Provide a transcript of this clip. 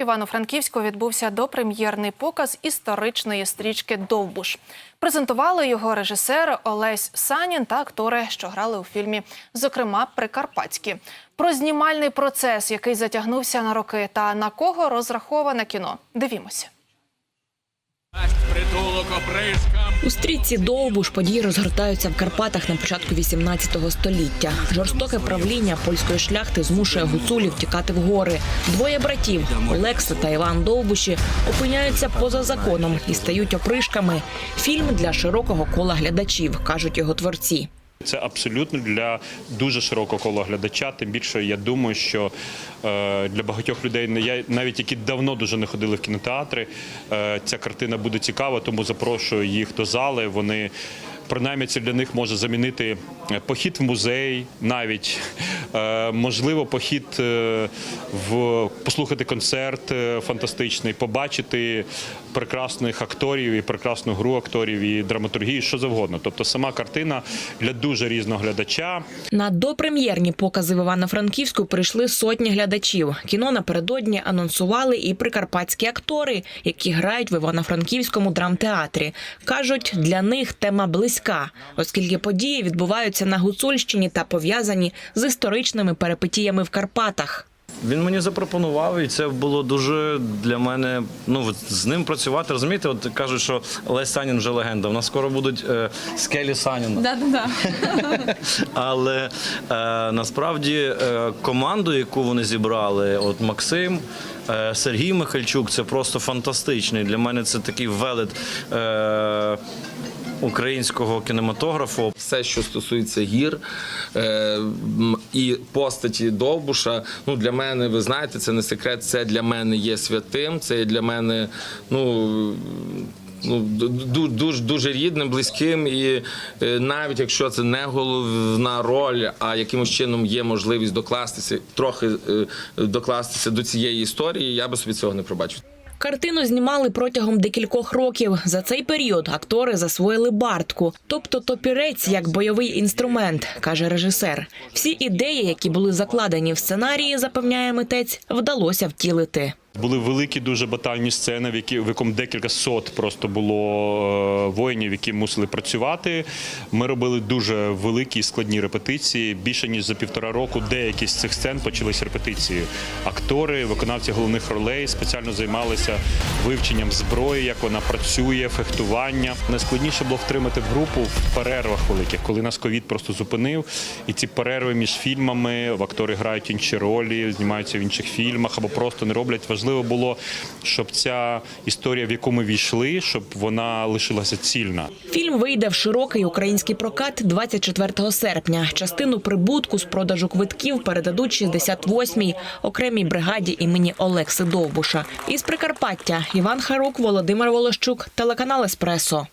Івано-Франківську відбувся допрем'єрний показ історичної стрічки Довбуш. Презентували його режисер Олесь Санін та актори, що грали у фільмі, зокрема Прикарпатські. Про знімальний процес, який затягнувся на роки, та на кого розраховане кіно. Дивімося. Притулок опришкам. У стрічці Довбуш події розгортаються в Карпатах на початку 18 століття. Жорстоке правління польської шляхти змушує гуцулів тікати в гори. Двоє братів Олекса та Іван Довбуші опиняються поза законом і стають опришками. Фільм для широкого кола глядачів, кажуть його творці. Це абсолютно для дуже широкого кола глядача. Тим більше я думаю, що е, для багатьох людей, навіть які давно дуже не ходили в кінотеатри, е, ця картина буде цікава, тому запрошую їх до зали. Вони принаймні це для них може замінити похід в музей, навіть е, можливо, похід е, в послухати концерт е, фантастичний, побачити прекрасних акторів і прекрасну гру акторів і драматургію, що завгодно. Тобто сама картина для дуже різного глядача. На допрем'єрні покази в Івано-Франківську прийшли сотні глядачів. Кіно напередодні анонсували і прикарпатські актори, які грають в Івано-Франківському драмтеатрі. кажуть, для них тема близька, оскільки події відбуваються на Гуцульщині та пов'язані з історичними перипетіями в Карпатах. Він мені запропонував, і це було дуже для мене. Ну з ним працювати. Розумієте, от кажуть, що Лесь Санін вже легенда. У нас скоро будуть е, скелі Саніна. Да-да-да. Але е, насправді е, команду, яку вони зібрали, от Максим. е, Сергій Михальчук це просто фантастичний. Для мене це такий велет е, українського кінематографу. все, що стосується гір е, і постаті Довбуша, ну для мене, ви знаєте, це не секрет. Це для мене є святим. Це для мене, ну. Ну, ду- дуже дуже рідним, близьким, і е, навіть якщо це не головна роль, а якимось чином є можливість докластися, трохи е, докластися до цієї історії, я би собі цього не пробачив. Картину знімали протягом декількох років. За цей період актори засвоїли бартку, тобто топірець як бойовий інструмент, каже режисер. Всі ідеї, які були закладені в сценарії, запевняє митець, вдалося втілити. Були великі дуже батальні сцени, в які в якому декілька сот просто було е, воїнів, які мусили працювати. Ми робили дуже великі і складні репетиції. Більше ніж за півтора року деякі з цих сцен почались репетиції. Актори, виконавці головних ролей спеціально займалися вивченням зброї, як вона працює, фехтування. Найскладніше було втримати групу в перервах великих, коли нас ковід просто зупинив. І ці перерви між фільмами актори грають інші ролі, знімаються в інших фільмах або просто не роблять. Важливо було, щоб ця історія, в яку ми війшли, щоб вона лишилася цільна. Фільм вийде в широкий український прокат 24 серпня. Частину прибутку з продажу квитків передадуть 68-й окремій бригаді імені Олекси Довбуша. Із Прикарпаття Іван Харук, Володимир Волощук, телеканал Еспресо.